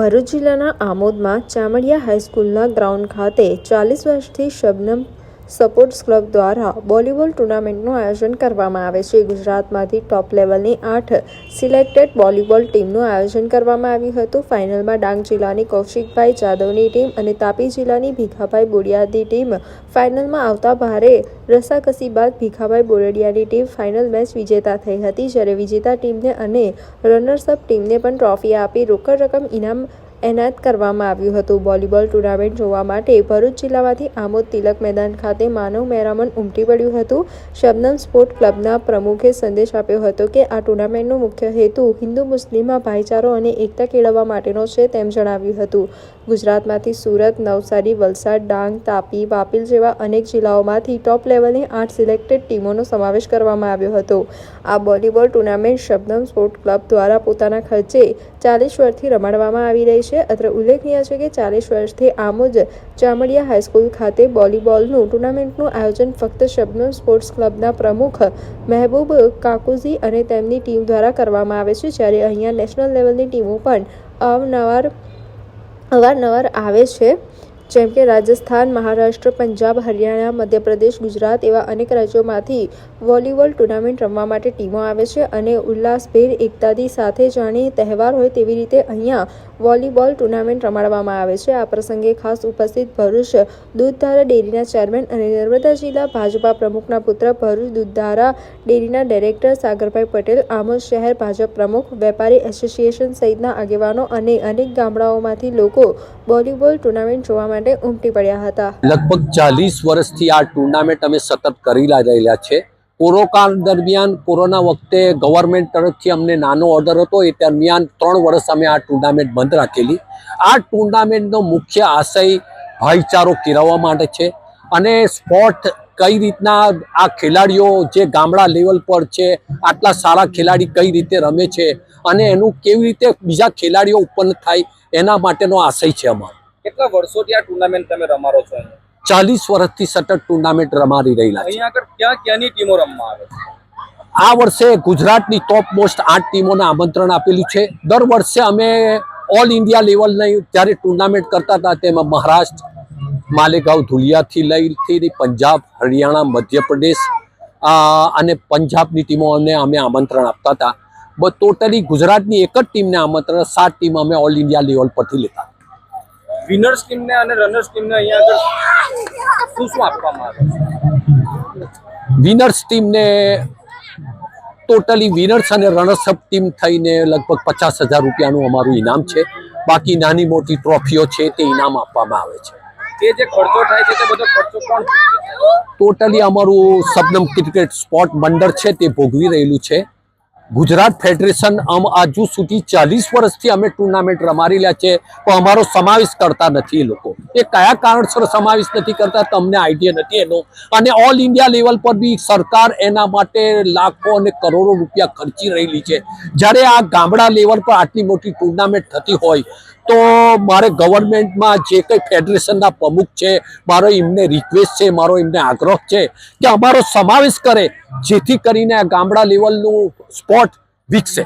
ભરૂચ જિલ્લાના આમોદમાં ચામડિયા હાઈસ્કૂલના ગ્રાઉન્ડ ખાતે ચાલીસ વર્ષથી શબનમ સપોર્ટ્સ ક્લબ દ્વારા વોલીબોલ ટુર્નામેન્ટનું આયોજન કરવામાં આવે છે. ગુજરાતમાંથી ટોપ લેવલની આઠ સિલેક્ટેડ વોલીબોલ ટીમનું આયોજન કરવામાં આવ્યું હતું. ફાઇનલમાં ડાંગ જિલ્લાની કૌશિકભાઈ જાદવની ટીમ અને તાપી જિલ્લાની ભીખાભાઈ બોડિયાની ટીમ ફાઇનલમાં આવતા ભારે રસાકસી બાદ ભીખાભાઈ બોરડિયાની ટીમ ફાઇનલ મેચ વિજેતા થઈ હતી. જ્યારે વિજેતા ટીમને અને રનર્સઅપ ટીમને પણ ટ્રોફી આપી રોકડ રકમ ઇનામ એનાયત કરવામાં આવ્યું હતું. વોલીબોલ ટુર્નામેન્ટ જોવા માટે ભરૂચ જિલ્લામાંથી આમોદ તિલક મેદાન ખાતે માનવ મેરામણ ઉમટી પડ્યું હતું. શબનમ સ્પોર્ટ ક્લબના પ્રમુખે સંદેશ આપ્યો હતો કે આ ટુર્નામેન્ટનો મુખ્ય હેતુ હિન્દુ મુસ્લિમમાં ભાઈચારો અને એકતા કેળવવા માટેનો છે તેમ જણાવ્યું હતું. ગુજરાતમાંથી સુરત, નવસારી, વલસાડ, ડાંગ, તાપી, વાપીલ જેવા અનેક જિલ્લાઓમાંથી ટોપ લેવલની આઠ સિલેક્ટેડ ટીમોનો સમાવેશ કરવામાં આવ્યો હતો. આ volleyball tournament Shabnam sport club દ્વારા પોતાના ખર્ચે ચાલીસ વર્ષથી રમાડવામાં આવી રહી છે. અત્રે ઉલ્લેખનીય છે કે ચાલીસ વર્ષથી આમોદ ચામડિયા હાઈસ્કૂલ ખાતે વોલીબોલનું ટુર્નામેન્ટનું આયોજન ફક્ત શબનમ સ્પોર્ટ્સ ક્લબના પ્રમુખ મહેબૂબ કાકુઝી અને તેમની ટીમ દ્વારા કરવામાં આવે છે. જ્યારે અહીંયા નેશનલ લેવલની ટીમો પણ અવનવાર અવારનવાર આવે છે. જેમ કે રાજસ્થાન, મહારાષ્ટ્ર, પંજાબ, હરિયાણા, મધ્યપ્રદેશ, ગુજરાત એવા અનેક રાજ્યોમાંથી વોલીબોલ ટુર્નામેન્ટ રમવા માટે ટીમો આવે છે અને ઉલ્લાસભેર એકતાથી સાથે જાણે તહેવાર હોય તેવી રીતે અહીંયા વોલીબોલ ટુર્નામેન્ટ રમાડવામાં આવે છે. આ પ્રસંગે ખાસ ઉપસ્થિત ભરૂચ દૂધધારા ડેરીના ચેરમેન અને નર્મદા જિલ્લા ભાજપા પ્રમુખના પુત્ર ભરૂચ દૂધધારા ડેરીના ડાયરેક્ટર સાગરભાઈ પટેલ, આમોદ શહેર ભાજપ પ્રમુખ, વેપારી એસોસિએશન સહિતના આગેવાનો અને અનેક ગામડાઓમાંથી લોકો વોલીબોલ ટુર્નામેન્ટ જોવા માટે ઉમટી પડ્યા હતા. લગભગ ચાલીસ વર્ષથી આ ટુર્નામેન્ટ અમે સતત કરી રહેલા છે. કોરોકાળ દરમિયાન કોરોના વખતે ગવર્મેન્ટ તરફથી અમને નાનો ઓર્ડર હતો. એ દરમિયાન ત્રણ વર્ષ અમે આ ટુર્નામેન્ટ બંધ રાખેલી. આ ટુર્નામેન્ટનો મુખ્ય આશય ભાઈચારો કેળવવા માટે છે અને સ્પોર્ટ કઈ રીતના આ ખેલાડીઓ જે ગામડા લેવલ પર છે, આટલા સારા ખેલાડી કઈ રીતે રમે છે અને એનું કેવી રીતે બીજા ખેલાડીઓ ઉત્પન્ન થાય એના માટેનો આશય છે અમારો. કેટલા વર્ષોથી આ ટુર્નામેન્ટ તમે રમાડો છો? ચાલીસ વર્ષથી સતત ટુર્નામેન્ટ રમાડી રહેલા છે. ક્યાં ક્યાંની ટીમો રમવા આવે આ વર્ષે ગુજરાતની ટોપ મોસ્ટ આઠ ટીમોને આમંત્રણ આપેલું છે. દર વર્ષે અમે ઓલ ઇન્ડિયા લેવલની જ્યારે ટુર્નામેન્ટ કરતા હતા. તેમાં મહારાષ્ટ્ર માલેગાંવ ધુલિયાથી લઈથી પંજાબ હરિયાણા મધ્યપ્રદેશ અને પંજાબની ટીમોને અમે આમંત્રણ આપતા હતા. ટોટલી ગુજરાતની એક જ ટીમને આમંત્રણ સાત ટીમ અમે ઓલ ઇન્ડિયા લેવલ પરથી લેતા વિનર્સ ટીમને અને રનર્સ ટીમને અહીંયા આગળ શું શું આપવામાં આવે? વિનર્સ ટીમને ટોટલી વિનર્સ અને રનર્સઅપ ટીમ થઈને લગભગ પચાસ હજાર રૂપિયાનું અમારું ઇનામ છે. બાકી નાની મોટી ટ્રોફીઓ છે તે ઇનામ આપવામાં આવે છે. તે જે ખર્ચો થાય છે તે બધો ખર્ચો કોણ છે? ટોટલી અમારું સબનમ ક્રિકેટ સ્પોર્ટ મંડળ છે તે ભોગવી રહેલું છે. ગુજરાત ફેડરેશન આમ હજુ સુધી ચાલીસ વર્ષથી અમે ટુર્નામેન્ટ રમાડેલા છે. પણ અમારો સમાવેશ કરતા નથી એ લોકો. એ કયા કારણસર સમાવેશ નથી કરતા તમને આઈડિયા નથી એનો? અને ઓલ ઇન્ડિયા લેવલ પર બી સરકાર એના માટે લાખો અને કરોડો રૂપિયા ખર્ચી રહેલી છે. જ્યારે આ ગામડા લેવલ પર આટલી મોટી ટુર્નામેન્ટ થતી હોય તો મારે ગવર્મેન્ટમાં જે કંઈ ફેડરેશનના પ્રમુખ છે, મારો એમને રિક્વેસ્ટ છે, મારો એમને આગ્રહ છે કે અમારો સમાવેશ કરે, જેથી કરીને આ ગામડા લેવલનું સ્પોર્ટ વિકસે.